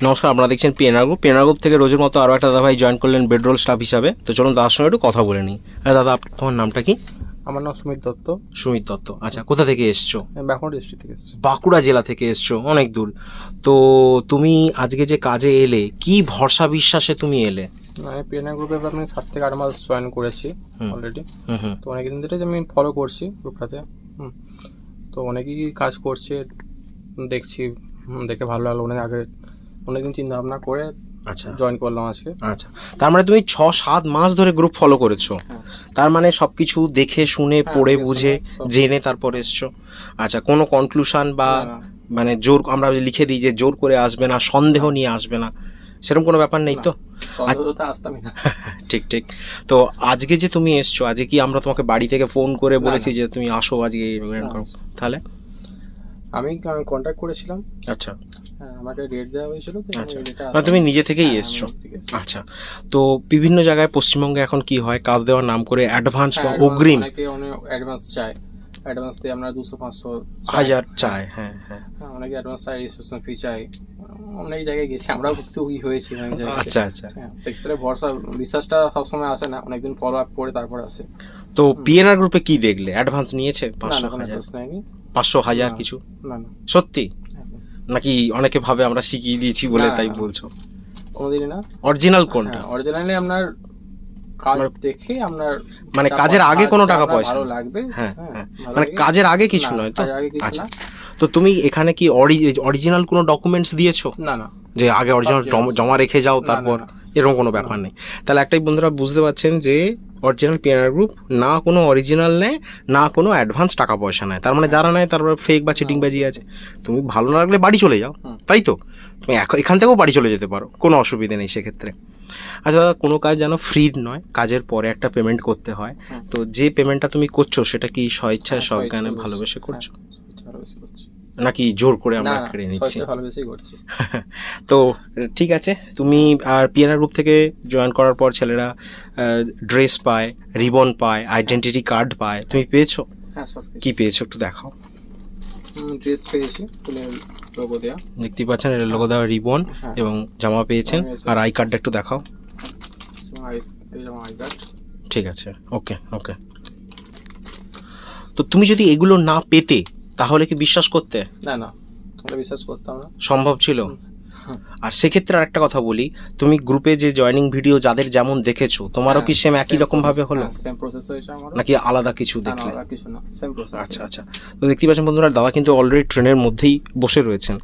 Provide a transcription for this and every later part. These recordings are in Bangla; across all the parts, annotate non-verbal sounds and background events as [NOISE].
নমস্কার আপনারা দেখছেন পিএনআর গ্রুপ পিএনআর গ্রুপ থেকে রোজের মতো আরও একটা দাদা ভাই জয়েন করলেন বেডরোল স্টাফ হিসাবে। তো চলুন দাদার সঙ্গে একটু কথা বলে নিই। আরে দাদা তোমার নামটা কি? আমার নাম সুমিত দত্ত। সুমিত দত্ত। আচ্ছা কোথা থেকে এসছো? বাঁকুড়া ডিস্ট্রিক্ট থেকে এসেছি। বাঁকুড়া জেলা থেকে এসছো অনেক দূর। তো তুমি আজকে যে কাজে এলে কি ভরসা বিশ্বাসে তুমি এলে? আমি গ্রুপে আমি সাত থেকে আট মাস জয়েন করেছি। অলরেডি তো অনেকদিন ধরে আমি ফলো করছি গ্রুপটাতে হুম। তো অনেকেই কাজ করছে দেখছি হুম, দেখে ভালো লাগল। অনেক আগে অনেকদিন চিন্তা ভাবনা করে আচ্ছা। জয়েন করলাম আজকে। আচ্ছা। তার মানে তুমি ছ সাত মাস ধরে গ্রুপ ফলো করেছ। হ্যাঁ। তার মানে সবকিছু দেখে শুনে হ্যাঁ, পড়ে বুঝে জেনে তারপর এসছো। আচ্ছা কোনো কনক্লুশন বা মানে জোর আমরা লিখে দিই যে জোর করে আসবে না সন্দেহ নিয়ে আসবে না। সেরকম কোনো ব্যাপার নেই তো? না। [LAUGHS] ঠিক ঠিক। তো আজকে যে তুমি এসছো আজকে কি আমরা তোমাকে বাড়ি থেকে ফোন করে বলেছি যে তুমি আসো আজকে তাহলে? আমি কন্ট্যাক্ট করেছিলাম। আচ্ছা। আমাকে ডেট দেওয়া হয়েছিল তো আচ্ছা। মানে তুমি নিজে থেকেই হ্যাঁ, এসছো? আচ্ছা। তো বিভিন্ন জায়গায় পশ্চিমবঙ্গে এখন কি হয়? কাজ দেওয়ার নাম করে অ্যাডভান্স বা হ্যাঁ, অগ্রিম? অনেকে অনেক অ্যাডভান্স চায়। অ্যাডভান্স দিয়ে আমরা দুশো পাঁচশো হাজার চায় হ্যাঁ হ্যাঁ। হ্যাঁ, অনেকে অ্যাডভান্স চাই রেজিস্ট্রেশন ফি চাই অনেক জায়গায় গেছি আমরাও ভুক্তভোগী হয়েছি অনেক জায়গায়। আচ্ছা আচ্ছা। হ্যাঁ সেক্ষেত্রে ভরসা বিশ্বাসটা সবসময় আসে না অনেকদিন ফলো আপ করে তারপর আসে। তো পিএনআর গ্রুপে কি দেখলে? অ্যাডভান্স নিয়েছে পাঁচশো হাজার? পাঁচশো হাজার কিছু? না না। সত্যি? হ্যাঁ, নাকি অনেকে ভাবে আমরা শিখিয়ে দিয়েছি বলে তাই বলছো? কোনোদিনই না। অরিজিনাল কোনটা? অরিজিনালি আপনার কাজ মানে- দেখে আপনার মানে কাজের আগে কোনো টাকা পয়সা ভালো লাগবে হ্যাঁ, হ্যাঁ, হ্যাঁ। মানে কাজের আগে কিছু নয় তো? আচ্ছা। তো তুমি এখানে কি অরিজিনাল কোনো ডকুমেন্টস দিয়েছ? না না। যে আগে অরিজিনাল জমা রেখে যাও তারপর। এরকম কোনো ব্যাপার নেই। তাহলে একটাই বন্ধুরা বুঝতে পারছেন যে অরিজিনাল পিএনআর গ্রুপ না কোনো অরিজিনাল নেয় না কোনো অ্যাডভান্স টাকা পয়সা নেয়। তার মানে যারা নেয় তারপর ফেক বা চিটিং বাজি আছে। তুমি ভালো না লাগলে বাড়ি চলে যাও। তাই তো? তুমি এখ- এখান থেকেও বাড়ি চলে যেতে পারো। কোনো অসুবিধে নেই সেক্ষেত্রে। আচ্ছা দাদা কোনো কাজ যেন ফ্রি নয় কাজের পরে একটা পেমেন্ট করতে হয়। তো যে পেমেন্টটা তুমি করছ সেটা কি স্বেচ্ছায় হ্যাঁ, সজ্ঞানে ভালোবেসে করছি। নাকি জোর করে আমরা কেড়ে নিচ্ছি? ভালোবেসেই করছি। [LAUGHS] তো ঠিক আছে তুমি আর পিএনআর গ্রুপ থেকে জয়েন করার পর ছেলেরা ড্রেস পায় রিবন পায় আইডেন্টিটি কার্ড পায় তুমি পেয়েছ? হ্যাঁ সব কি পেয়েছ একটু দেখাও। ড্রেস পেয়েছি লোগো দেওয়া দেখতেই পাচ্ছেন এটা লোগো দেওয়া রিবন হ্যাঁ। এবং জামা পেয়েছেন। আর আই কার্ডটা একটু দেখাও। ঠিক আছে ওকে ওকে তো তুমি যদি এগুলো না পেতে তাহলে কি বিশ্বাস করতে? না না। তোমরা বিশ্বাস করতাম না। সম্ভব ছিল। আর সেক্ষেত্রে আরেকটা কথা বলি তুমি গ্রুপে যে জয়েনিং ভিডিও যাদের যেমন দেখেছ তোমারও কি সেম একই রকম ভাবে হলো? সেম প্রসেস হয়েছে আমার নাকি আলাদা কিছু দেখলে? ওরা কিছু না সেম প্রসেস আচ্ছা আচ্ছা। তো দেখতে পাচ্ছেন বন্ধুরা দাদা কিন্তু অলরেডি ট্রেনের মধ্যেই বসে রয়েছেন।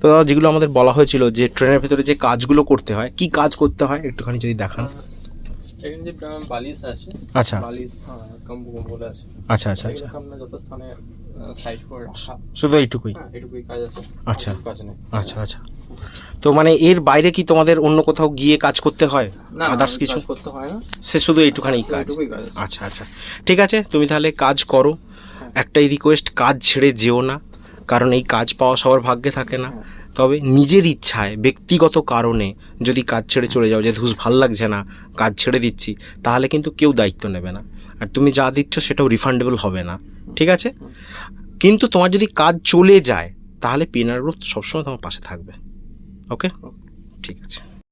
তো দাদা যেগুলো আমাদের বলা হয়েছিল যে ট্রেনের ভেতরে যে কাজগুলো করতে হয় কি কাজ করতে হয় একটুখানি যদি দেখান। এখানে যে বালিশ আছে আচ্ছা। বালিশ কম্বু কম্বল আছে। আচ্ছা আচ্ছা আচ্ছা। যত স্থানে সাইড করে রাখা শুধু এইটুকুই? হ্যাঁ এটুকুই কাজ আছে। আচ্ছা। কাজ নেই। আচ্ছা আচ্ছা। তো মানে এর বাইরে কি তোমাদের অন্য কোথাও গিয়ে কাজ করতে হয়? না আদার্স কিছু? করতে হয় না। সে শুধু এইটুখানি কাজ। আচ্ছা আচ্ছা। ঠিক আছে তুমি তাহলে কাজ করো। একটাই রিকোয়েস্ট কাজ ছেড়ে যেও না। কারণ এই কাজ পাওয়া সবার ভাগ্যে থাকে না। হ্যাঁ। তবে নিজের ইচ্ছায় ব্যক্তিগত কারণে যদি কাজ ছেড়ে চলে যাও যে ধুস ভালো লাগছে না কাজ ছেড়ে দিচ্ছি তাহলে কিন্তু কেউ দায়িত্ব নেবে না। আর তুমি যা দিচ্ছ সেটাও রিফান্ডেবল হবে না ঠিক আছে? কিন্তু তোমার যদি কাজ চলে যায় তাহলে পিনার গ্রুপ সবসময় তোমার পাশে থাকবে ওকে ঠিক আছে।